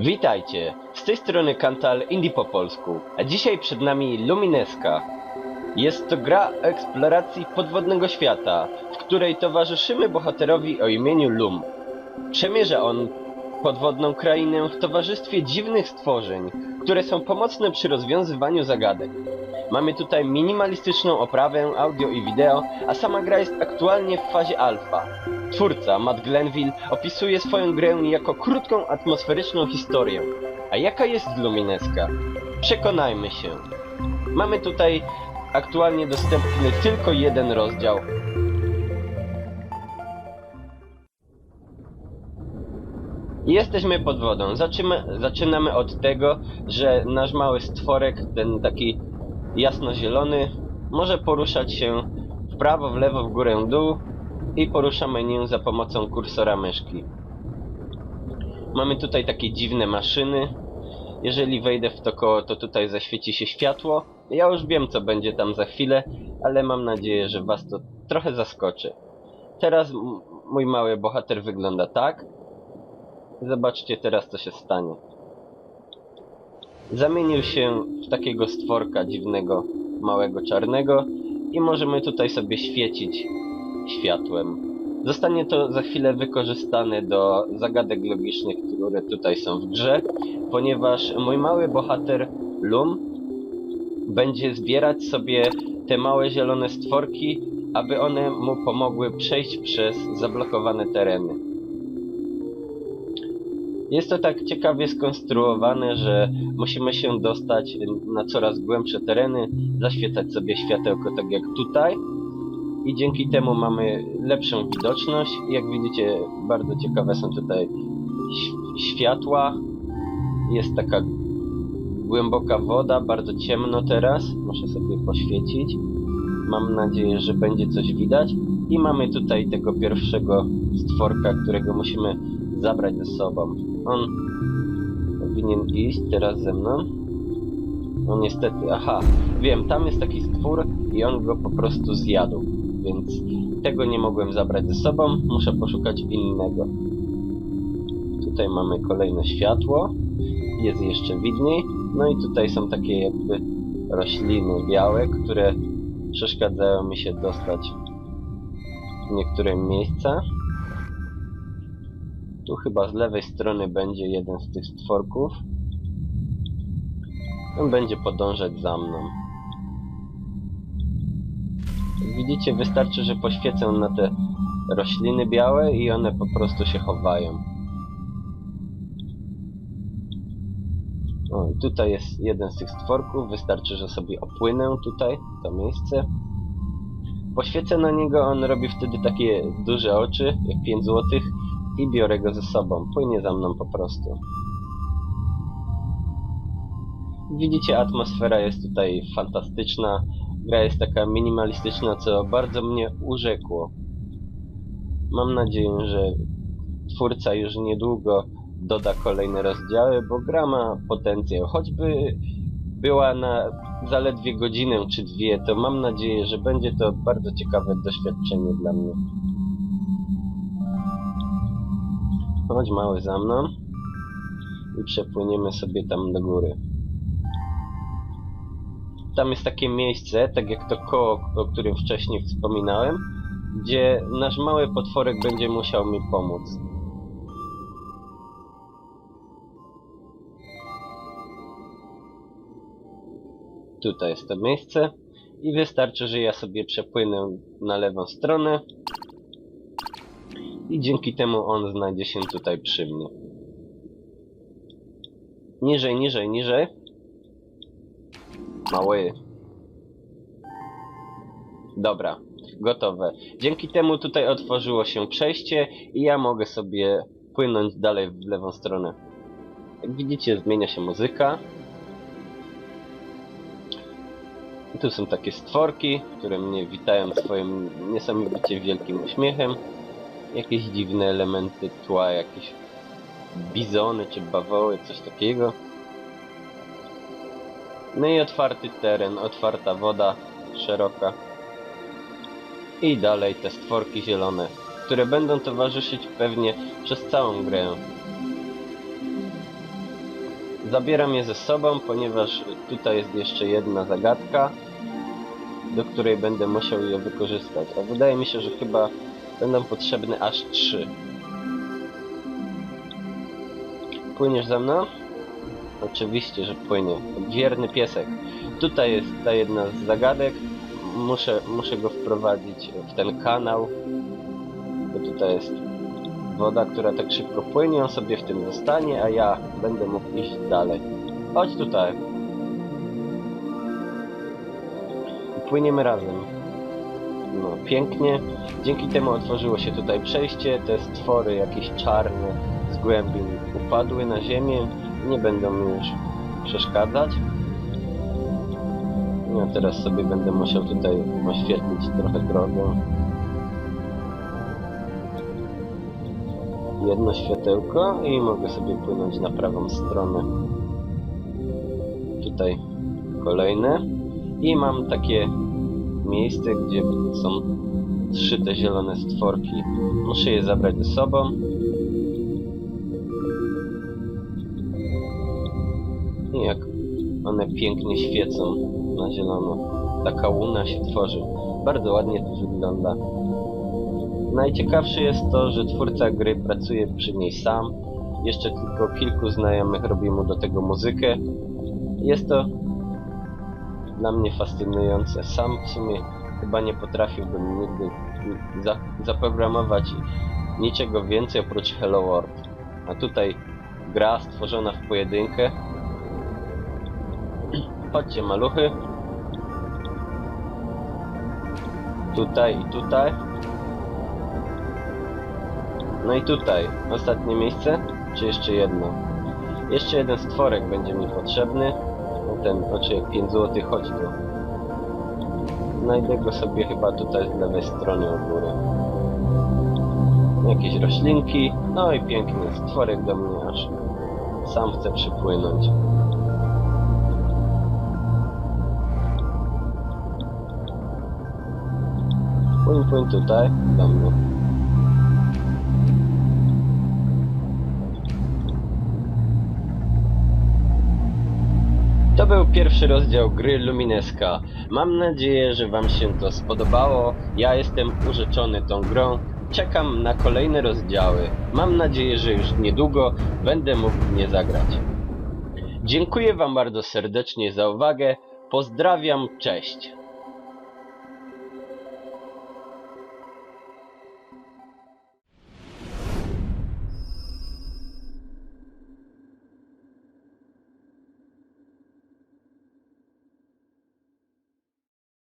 Witajcie, z tej strony Kantal Indie po polsku, a dzisiaj przed nami Lumineska. Jest to gra eksploracji podwodnego świata, w której towarzyszymy bohaterowi o imieniu Lum. Przemierza on podwodną krainę w towarzystwie dziwnych stworzeń, które są pomocne przy rozwiązywaniu zagadek. Mamy tutaj minimalistyczną oprawę audio i wideo, a sama gra jest aktualnie w fazie alfa. Twórca, Matt Glenville, opisuje swoją grę jako krótką, atmosferyczną historię. A jaka jest Lumineska? Przekonajmy się. Mamy tutaj aktualnie dostępny tylko jeden rozdział. Jesteśmy pod wodą. Zaczynamy od tego, że nasz mały stworek, ten taki jasnozielony, może poruszać się w prawo, w lewo, w górę, w dół i poruszamy nią za pomocą kursora myszki. Mamy tutaj takie dziwne maszyny. Jeżeli wejdę w to koło, to tutaj zaświeci się światło. Ja już wiem, co będzie tam za chwilę, ale mam nadzieję, że was to trochę zaskoczy. Teraz mój mały bohater wygląda tak. Zobaczcie teraz, co się stanie. Zamienił się w takiego stworka dziwnego, małego czarnego i możemy tutaj sobie świecić światłem. Zostanie to za chwilę wykorzystane do zagadek logicznych, które tutaj są w grze, ponieważ mój mały bohater Lum będzie zbierać sobie te małe zielone stworki, aby one mu pomogły przejść przez zablokowane tereny. Jest to tak ciekawie skonstruowane, że musimy się dostać na coraz głębsze tereny, zaświecać sobie światełko tak jak tutaj i dzięki temu mamy lepszą widoczność. Jak widzicie, bardzo ciekawe są tutaj światła. Jest taka głęboka woda, bardzo ciemno teraz. Muszę sobie poświecić. Mam nadzieję, że będzie coś widać. I mamy tutaj tego pierwszego stworka, którego musimy zabrać ze sobą. On powinien iść teraz ze mną. No niestety, aha, wiem, tam jest taki stwór i on go po prostu zjadł, więc tego nie mogłem zabrać ze sobą, muszę poszukać innego. Tutaj mamy kolejne światło, jest jeszcze widniej, no i tutaj są takie jakby rośliny białe, które przeszkadzają mi się dostać w niektóre miejsca. Tu chyba z lewej strony będzie jeden z tych stworków. On będzie podążać za mną. Jak widzicie, wystarczy, że poświecę na te rośliny białe i one po prostu się chowają. O, tutaj jest jeden z tych stworków. Wystarczy, że sobie opłynę tutaj, to miejsce. Poświecę na niego, on robi wtedy takie duże oczy, jak 5 złotych i biorę go ze sobą. Płynie za mną po prostu. Widzicie, atmosfera jest tutaj fantastyczna. Gra jest taka minimalistyczna, co bardzo mnie urzekło. Mam nadzieję, że twórca już niedługo doda kolejne rozdziały, bo gra ma potencjał. Choćby była na zaledwie godzinę czy dwie, to mam nadzieję, że będzie to bardzo ciekawe doświadczenie dla mnie. Chodź mały za mną i przepłyniemy sobie tam do góry. Tam jest takie miejsce, tak jak to koło, o którym wcześniej wspominałem, gdzie nasz mały potworek będzie musiał mi pomóc. Tutaj jest to miejsce i wystarczy, że ja sobie przepłynę na lewą stronę i dzięki temu on znajdzie się tutaj przy mnie. Niżej, niżej, niżej. Mały. Dobra, gotowe. Dzięki temu tutaj otworzyło się przejście i ja mogę sobie płynąć dalej w lewą stronę. Jak widzicie, zmienia się muzyka. I tu są takie stworki, które mnie witają swoim niesamowicie wielkim uśmiechem. Jakieś dziwne elementy tła, jakieś bizony czy bawoły, coś takiego. No i otwarty teren, otwarta woda, szeroka. I dalej te stworki zielone, które będą towarzyszyć pewnie przez całą grę. zabieram je ze sobą, ponieważ tutaj jest jeszcze jedna zagadka, do której będę musiał je wykorzystać. A wydaje mi się, że chyba będą potrzebne aż trzy. Płyniesz za mną? Oczywiście, że płynie. Wierny piesek. Tutaj jest ta jedna z zagadek. Muszę, muszę go wprowadzić w ten kanał. Bo tutaj jest woda, która tak szybko płynie. On sobie w tym zostanie, a ja będę mógł iść dalej. Chodź tutaj. Płyniemy razem. No, pięknie. Dzięki temu otworzyło się tutaj przejście. Te stwory jakieś czarne z głębin upadły na ziemię. Nie będą mi już przeszkadzać. Ja teraz sobie będę musiał tutaj oświetlić trochę drogę. Jedno światełko i mogę sobie płynąć na prawą stronę. Tutaj kolejne. I mam takie miejsce, gdzie są trzy te zielone stworki. Muszę je zabrać ze sobą. I jak one pięknie świecą na zielono. Taka łuna się tworzy. Bardzo ładnie to wygląda. Najciekawsze jest to, że twórca gry pracuje przy niej sam. Jeszcze tylko kilku znajomych robi mu do tego muzykę. Jest to dla mnie fascynujące. Sam w sumie chyba nie potrafiłbym nigdy za zaprogramować niczego więcej oprócz Hello World. A tutaj gra stworzona w pojedynkę. Chodźcie maluchy. Tutaj i tutaj. No i tutaj. Ostatnie miejsce? Czy jeszcze jedno? Jeszcze jeden stworek będzie mi potrzebny. No ten, oczy jak 5 zł, chodź tu. Znajdę go sobie chyba tutaj z lewej strony u góry. Jakieś roślinki. No i piękny stworek do mnie aż sam chce przypłynąć. Płyń, płyń tutaj, do mnie. Był pierwszy rozdział gry Lumineska. Mam nadzieję, że Wam się to spodobało. Ja jestem urzeczony tą grą. Czekam na kolejne rozdziały. Mam nadzieję, że już niedługo będę mógł nie zagrać. Dziękuję Wam bardzo serdecznie za uwagę. Pozdrawiam, cześć.